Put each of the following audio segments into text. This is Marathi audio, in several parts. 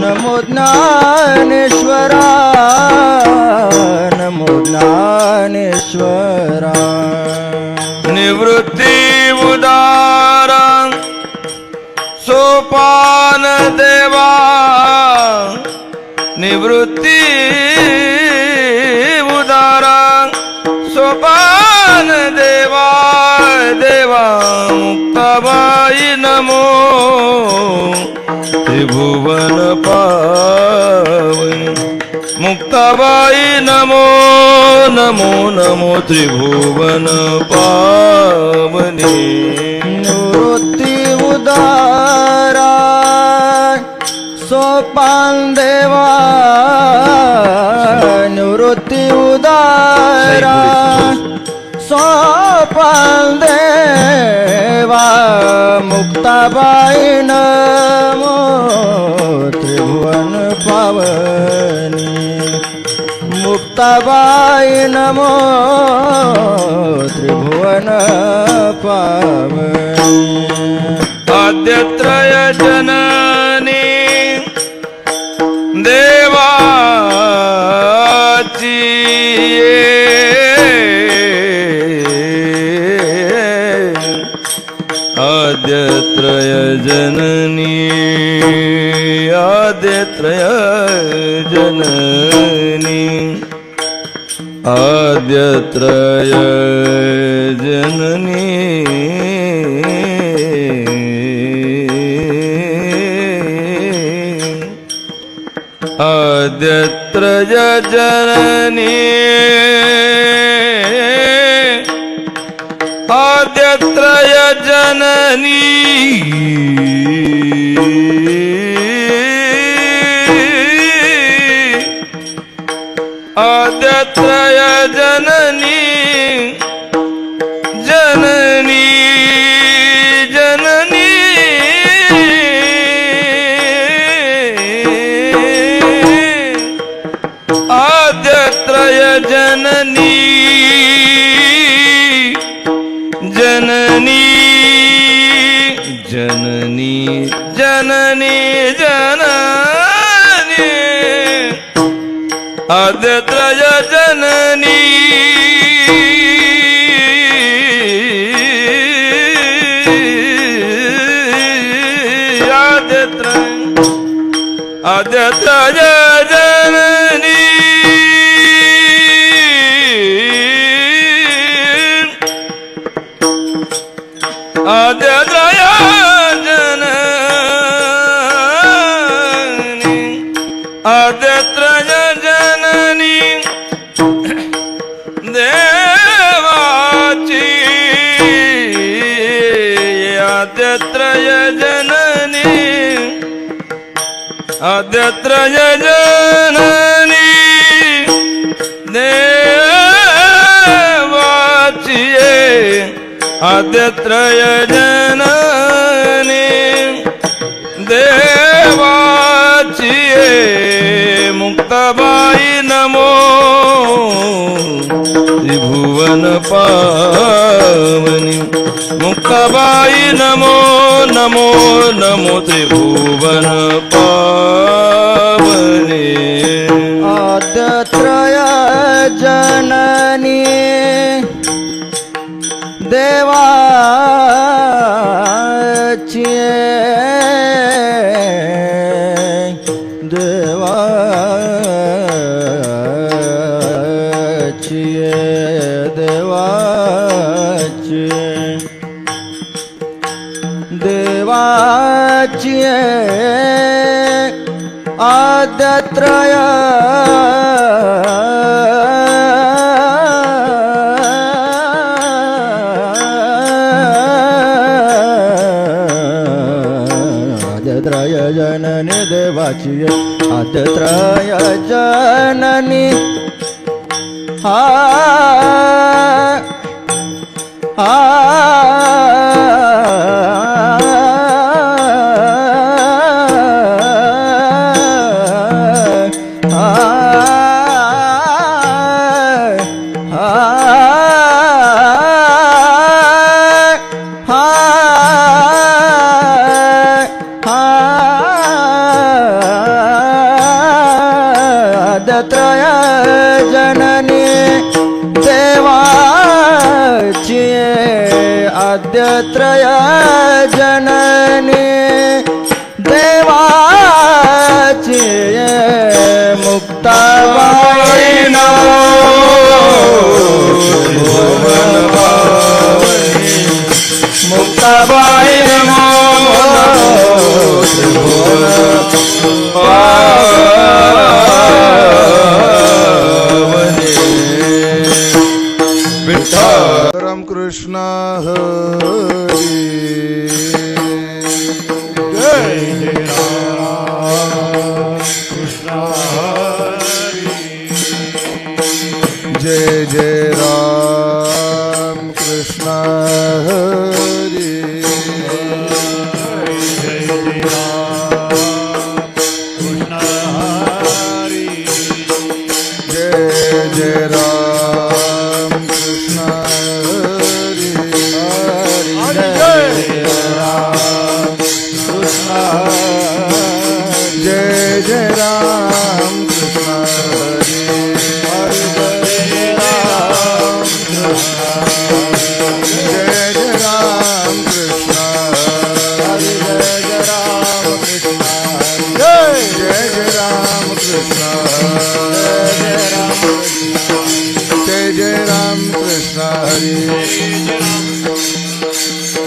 नमो ज्ञानेश्वरा नमो ज्ञानेश्वरा निवृत्ती उदार सोपान देवा। निवृत्ती उदार सोपान देवा। देवा मुक्ताबाई नमो। त्रिभुवन पावनी मुक्ताबाई नमो नमो नमो त्रिभुवन पावनी। निवृत्ती उदारा सोपान देवा। निवृत्ती उदारा सोपान देवा मुक्ताबाई नमो त्रिभुवन पावनी। मुक्ताबाई नमो त्रिभुवन पावनी। आद्यत्रय जननी देवा जननी आद्यत्रय जननी। आद्यत्रय जननी। आद्यत्रय जननी। आद्यत्रय जननी आदत्रय जन પાદત્રજ જનની. આદત્રજ જનની. आद्यत्रय जननी देवाची आद्यत्रय जननी देवाचिये मुक्तबाई नमो त्रिभुवन पावनी मुक्तबाई नमो नमो नमो त्रिभुवन पा आद्यत्रय. आद्यत्रय जननी देवाची आद्यत्रय जननी. हा. आद्यत्रय जननी देवाची Muktabai Muktabai Ramakrishna Hare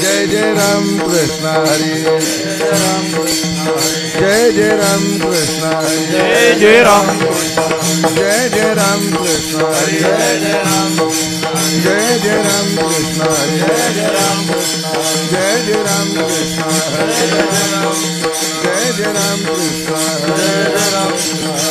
Jai Jai Ram Krishna Hare Jai Jai Ram Krishna Jai Jai Ram Jai Jai Ram Krishna Jai Jai Ram Jai Jai Ram Krishna Jai Jai Ram Jai Jai Ram Krishna Jai Jai Ram Jai Jai Ram Krishna Jai Jai Ram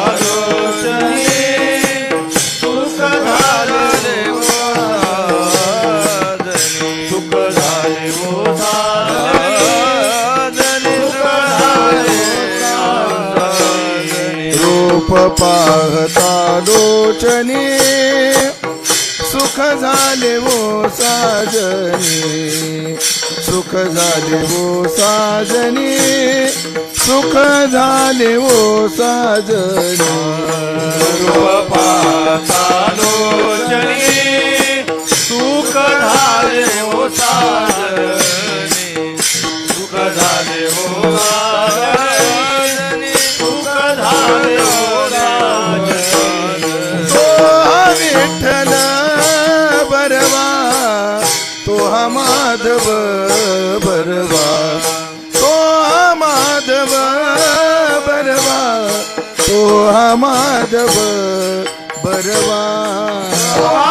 पाहता लोचने सुख झाले वो साजने सुख झाले वो साजने सुख झाले वो साजने. पाहता लोचनी सुख झाले वो साजने. माधव बरवा. तो माधव बरवा. तो माधव बरवा.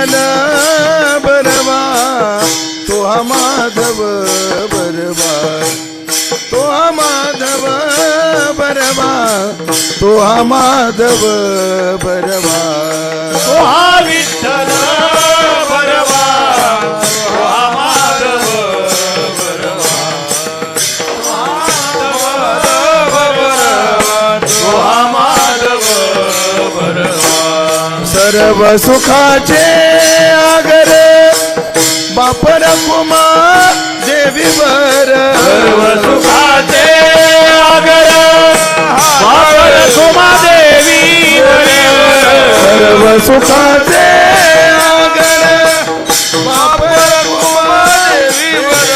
विठ्ठल बरवा तो हा माधव बरवा. तो हा माधव बरवा तो हा माधव बरवा. तो हा सर्व सुखाचे आगर. बापर कुमा देवी वर सर्व सुखाचे आगर. बाबर कुमादेवी सर्व सुखाचे आगर. बापर कुमा देवी वर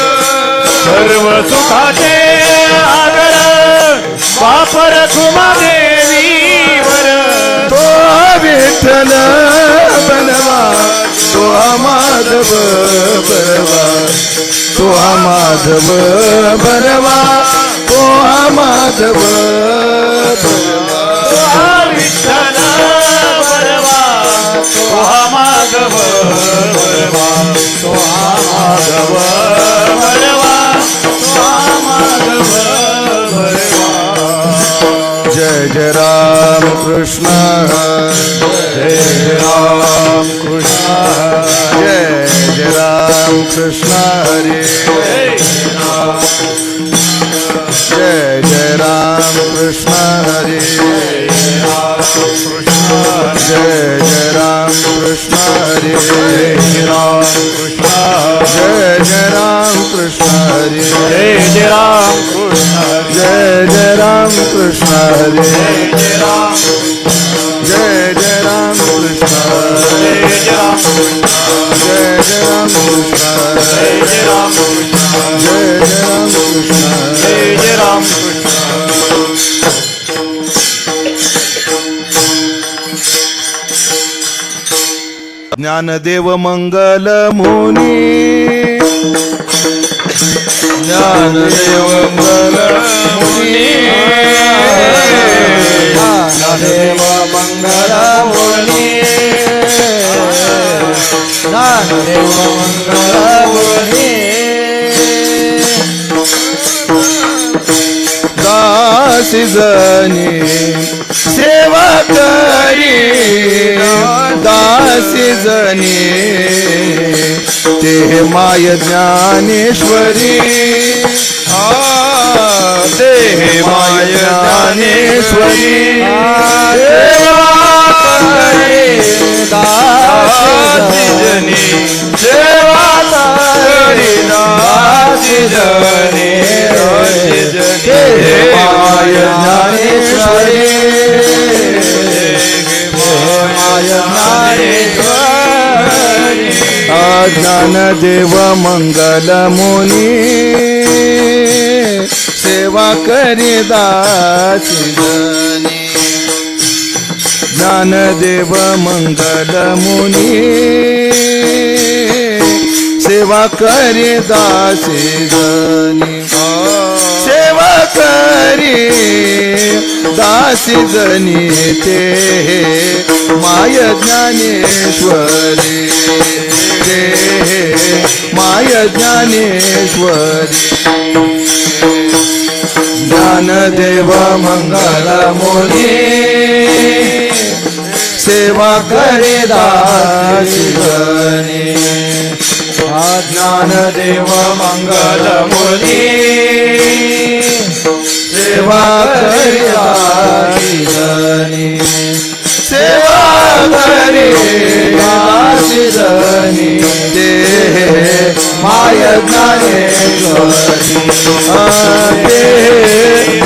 सर्व सुखाचे आगर. बापर कुमादेवी वर तो विठ्ठल बनवा तो माधव बरवा तो माधव बरवा तो माधव विठ्ठल बरवा तो हा माधव बरवा तो हा माधव जय जय राम कृष्ण जय राम कृष्ण जय जय राम कृष्ण हरे जय राम जय जय राम कृष्ण हरे जय जय राम कृष्ण हरे जय राम कृष्ण जय जय राम कृष्ण राम कृष्ण हरे जय जय राम कृष्ण जय जय राम जय राम कृष्ण जय जय राम कृष्ण जय जय राम कृष्ण जय जय राम कृष्ण ज्ञानदेव मंगल मुनी ज्ञानदेव मंगल मुनी ज्ञानदेव मंगल मुनी ज्ञानदेव मंगल मुनी दासी जनी सेवा करी दासी जनी ते माय ज्ञानेश्वरी आ, ते माय ज्ञानेश्वरी सेवा करी दासी जनी सेवा करी दासी जनी हे माय ज्ञानेश्वरी माय ज्ञानेश्वरी देव मंगल मुनी सेवा करी दासी ज्ञानदेव मंगल मुनी सेवा करी दासी जनी। सेवा करी दासी जनी ते माय ज्ञानेश्वरी। ते माय ज्ञानेश्वरी. ज्ञानदेव मंगल मुनी सेवा करे दासिगणी ज्ञानदेव मंगल मुनी सेवा करे दासिगणी सेवा करे दासिगणी ते माय ज्ञानेश्वरी ते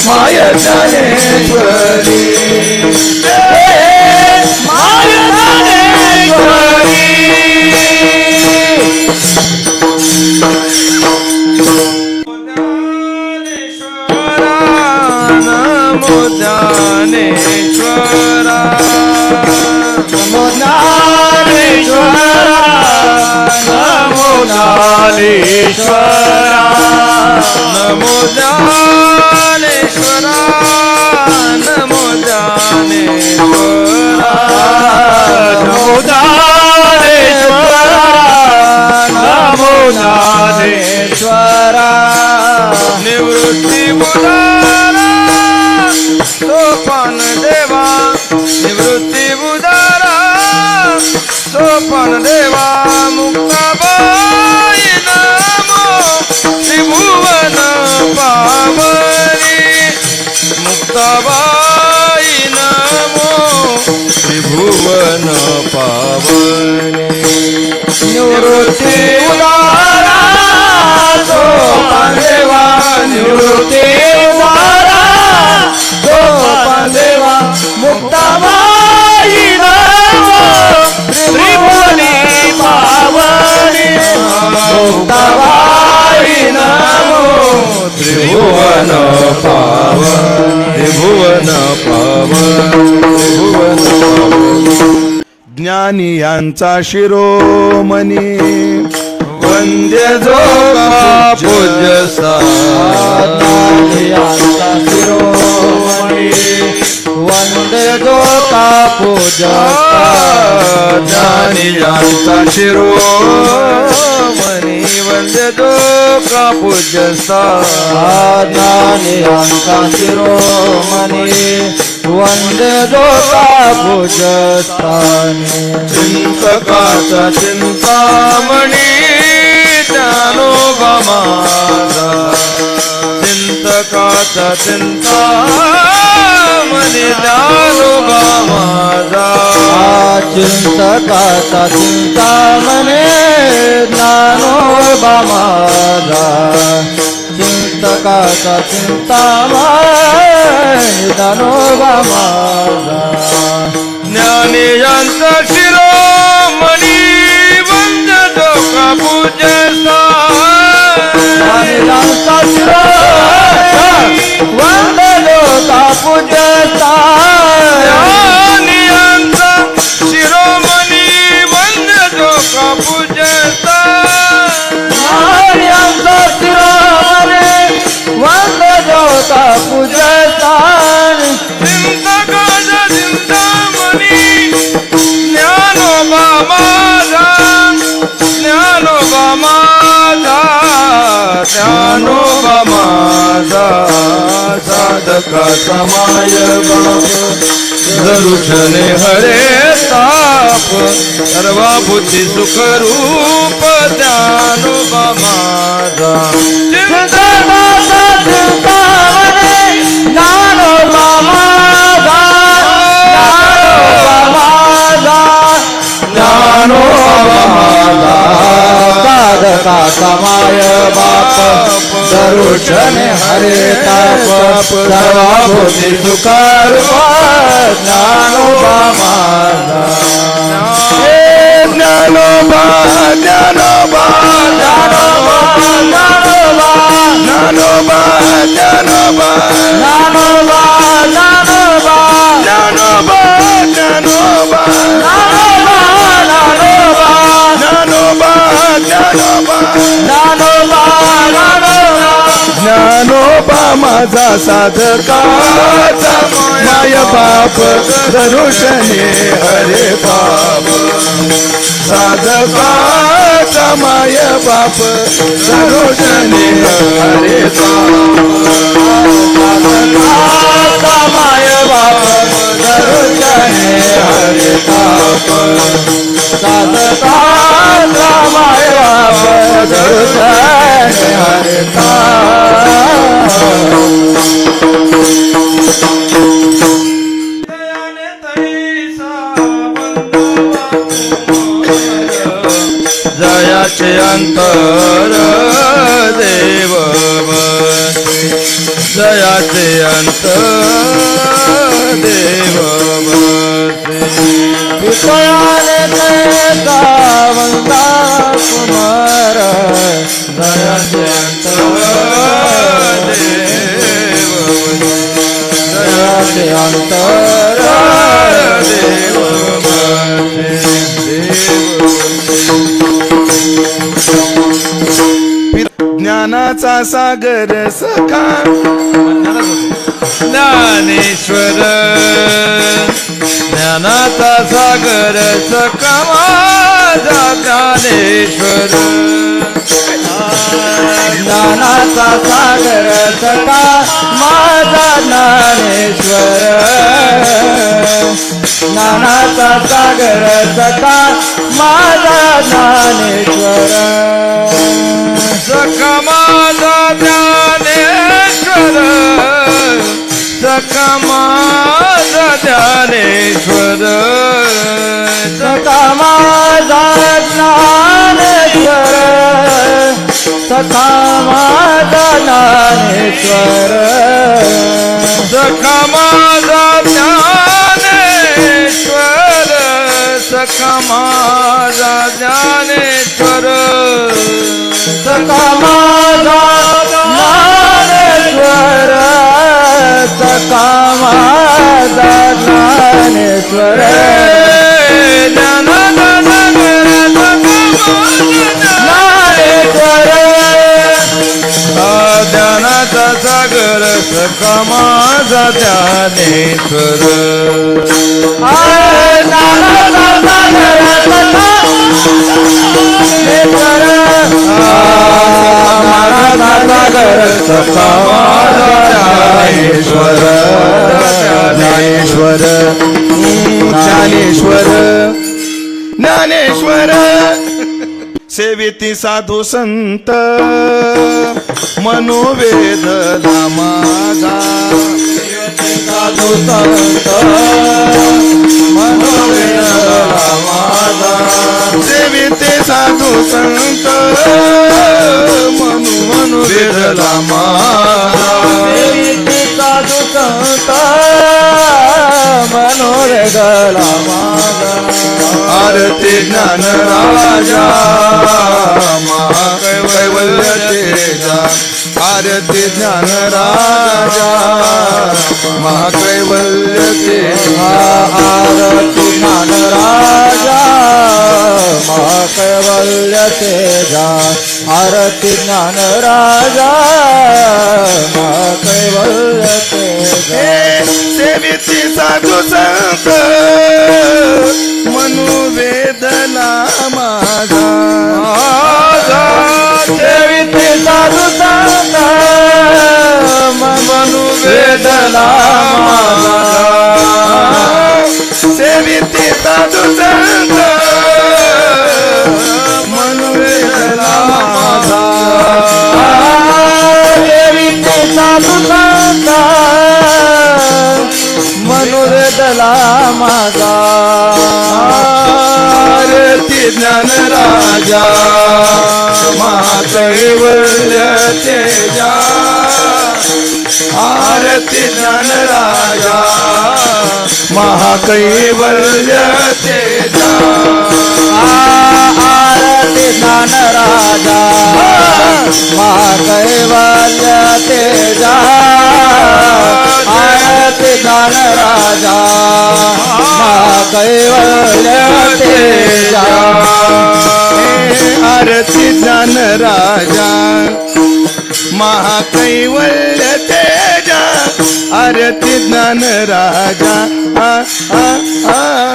माय ज्ञानेश्वरी। माय ज्ञानेश्वरी नमो नमो ज्ञानेश्वरा नमो जानेश्वरा नमो जानेश्वरा नमो जानेश्वरा नमो ज्ञानेश्वरा निवृत्ती बुधारा सोपान देवा निवृत्ती बुधारा सोपान देवा मुक्ताबाई नमो त्रिभुवन पावनी मुक्ताबाई नमो त्रिभुवन पावनी निवृत्ती त्रिभुवन पावन त्रिभुवन पावन त्रिभुवन पावन ज्ञानी यांचा शिरोमणी वंद्य जो पूज्य शिरोमणी वंदे जो का पूजा ज्ञानी यांचा शिरोमणी. वंदतो कापूजस्तानिरङ्का शिरोमणि वन्दतो कापूजस्तानि चिन्तका च चिन्तामणि ज्ञानो गमा जगाचा त्यांचा मने दारोगा माझा? चिंतकाचा चिंता मने ज्ञानोबा माझा? चिंतकाचा चिंता ज्ञानोबा माझा? ज्ञाने यांचा शिरोमणी वंदतो का पूजसा वंदनो तापुजता साधका समाय दरुषने हरे ताप सर्वा बुद्धी सुखरूप ज्ञानोबा माझा ज्ञानोबा माझा ज्ञानोबा समाय बाप दरुशने हरे ताप सर्वा भूती सुखरूप ज्ञानो माझा हे ज्ञानोबा ज्ञानोबा ज्ञानोबा ज्ञानोबा ज्ञानोबा ज्ञानोबा ज्ञानोबा ज्ञानोबा ज्ञानोबा ज्ञानोबा ज्ञानोबा ज्ञानोबा ज्ञानोबा ज्ञानोबा ज्ञानोबा माझा साधका माय बाप धनुषने हरे बाप. साधका माय बाप धनुषने हरे बाप. साधकाचा माय बाप जयाचे अंतर देव जयाचे अंतर દેવ વિપયાને કહેતા વંદા કુમાર દયાત્યંત દેવ દયાત્યંત દેવ જ્ઞાનાचा सागर सखा ज्ञानेश्वर. ज्ञानाचा सागर सकमाजा ज्ञानेश्वर. ज्ञानाचा सागर सका माझा ज्ञानेश्वर. ज्ञानाचा सागर सका माझा ज्ञानेश्वर. सखा माझा सकमाजा ज्ञानेश्वर सकमाजा ज्ञानेश्वर सकमाजा ज्ञानेश्वर सकमाजा ज्ञानेश्वर सकमाजा ज्ञानेश्वर सकमाजा ज्ञानेश्वर सकामादा ज्ञानेश्वर ज्ञानेश्वर ज्ञानाचा सागर सकामाजा ज्ञानेश्वर ज्ञानाचा सागर सकामाजा ज्ञानेश्वर ज्ञानेश्वर ज्ञानेश्वर ज्ञानेश्वर. ज्ञानेश्वर सेविती साधू संत मनोवेद माझा साधू संत मनोवेद माझा सेविते साधू संत मनु माझा देवीची साधू संत माझा आरती ज्ञान राजा महाकैवल्य तेजा. आरती ज्ञान राजा महाकैवल्य तेजा. आरती ज्ञान राजा महाकैवल्य तेजा आरती ज्ञान राजा महाकैवल्य तेजा सेविती साधू संत मनुवेदना माझा. देवीचे साधू संत मनु वेदना सेविती साधू संत देवीचे साधू माझा आरती ज्ञान राजा मातैवल्य तेजा. आरती ज्ञान राजा महाकैवल्याचे आरती दान राजा. महाकैवल्याचे आरती दान राजा. महाकैवल्याचे आरती दान राजा. महाकैवल्य आरती ज्ञान राजा. आ, आ, आ,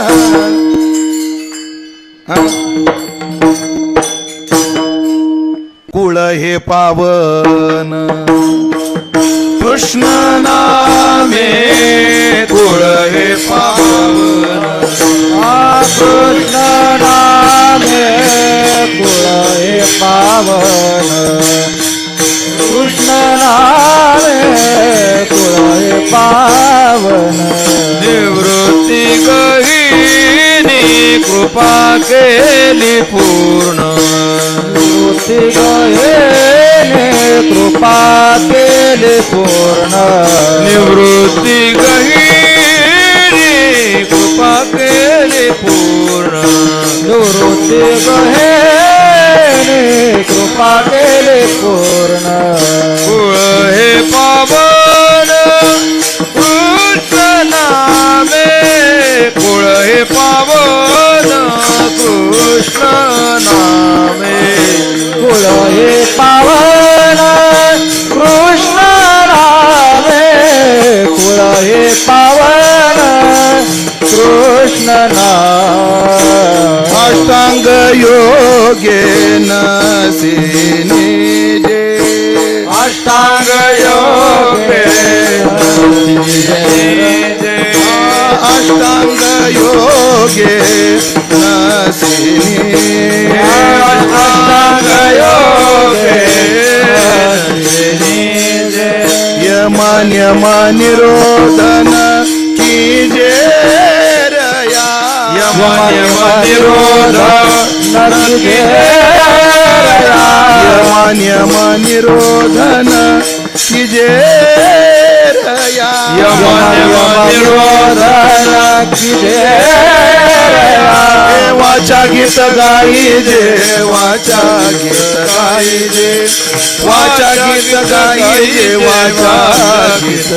कुळ हे पावन. कृष्ण नामे कुळ हे पावन. कृष्ण नामे कुळे पावन. पावन। निवृत्ती गहिनी कृपा केली पूर्ण। कृती गयेने कृपा केली पूर्ण। निवृत्ती गहिनी कृपा केली पूर्ण। निवृत्ती गहेने कृपा केली पूर्ण। कुळ हे पावन हे पावन कृष्ण नामे. कुळ हे पावन कृष्ण नामे. कुळ हे पावन कृष्ण नाम. अष्टांग योगेन सिनी जे. अष्टांग योगे अष्टांग योगे नसिनी। अष्टांग योगे यमान यमान निरोधन की जे रया। यमन यमन निरोध यमान यमान निरोधन की जे रया यमन गीत गाई वाचा गीत गाई जे वाचा गीत गाई वाचा गीत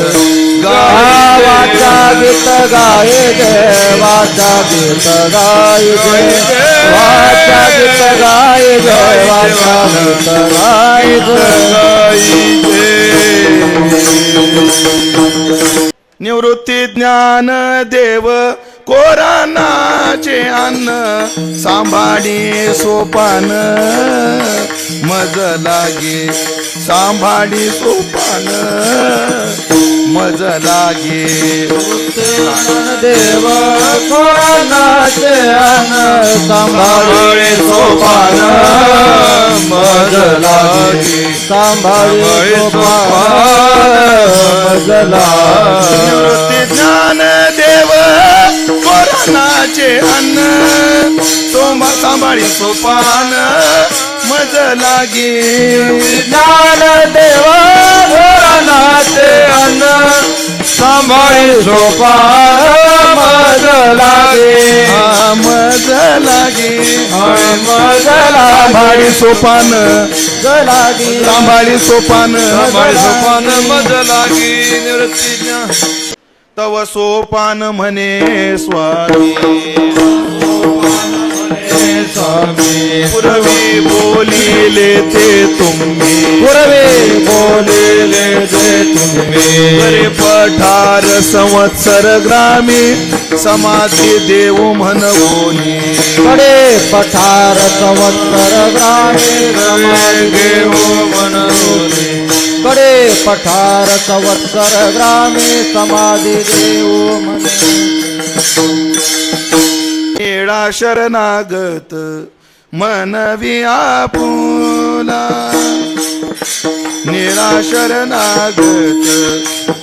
गाई वाचा गीत गाये जय वाचा गीत गाये वाचा गीत गाये वाचा गीत गाये निवृत्ती ज्ञान देव कोरानाचे अन्न सांभाळी सोपान. मज लागे सांभाळी सोपान. मज लागे. देव कोणाचे अन सांभाळे. सोपान मज लागे. सांभाळे सोपान मज लागे. ज्ञान देव कोरानाचे अन्न सोमा सांभाळी सोपान मज लागे. ज्ञान देव नाते अन्न. सांभाळी सोपान मज लागे. मज लागे. मज सांभाळी सोपान. लागे सांभाळी सोपान. सोपान मज लागी. निवृत्ती तव सोपान म्हणे स्वामी. पूर्वी बोली लेते तुम भी गुरवे बोली लेते तुम भी अरे पठार संवत्सर ग्रामी समाधि देव मन बोली। अरे पठार संवत्सर ग्रामी देव मन बोली। करे पठार संवत्सर ग्रामे समाधि देव मन शरणागत मनवी आपुला. निळा शरणागत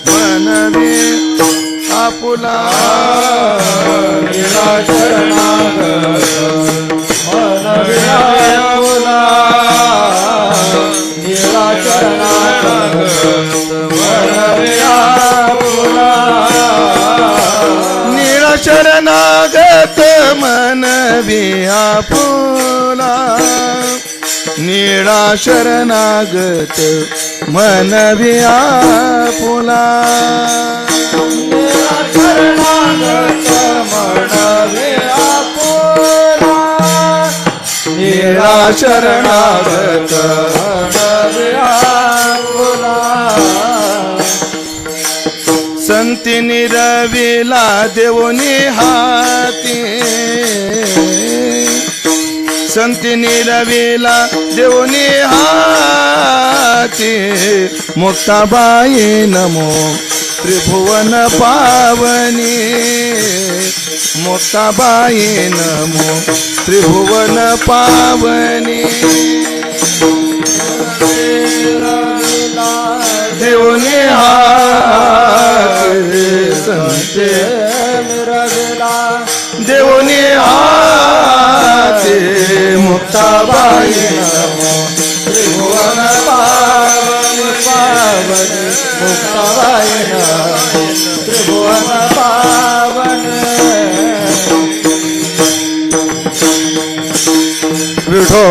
मनवी आपुला. निळा शरणागत निळा शरणागत निळा मनवी आपुला. निळा शरणागत मनवी आपुला. शरणागत मनवी आपुला. निळा शरणागत मनवी संती निरविला देवनी हाती. संती निरविला देवनी हाती. मुक्ताबाई नमो त्रिभुवन पावनी. मुक्ताबाई नमो त्रिभुवन पावनी. देवनी हाती संते मिरविला देवनी हाते मुक्ताबाई त्रिभुवन पावन पावन मुक्ताबाई त्रिभुवन पावन विठो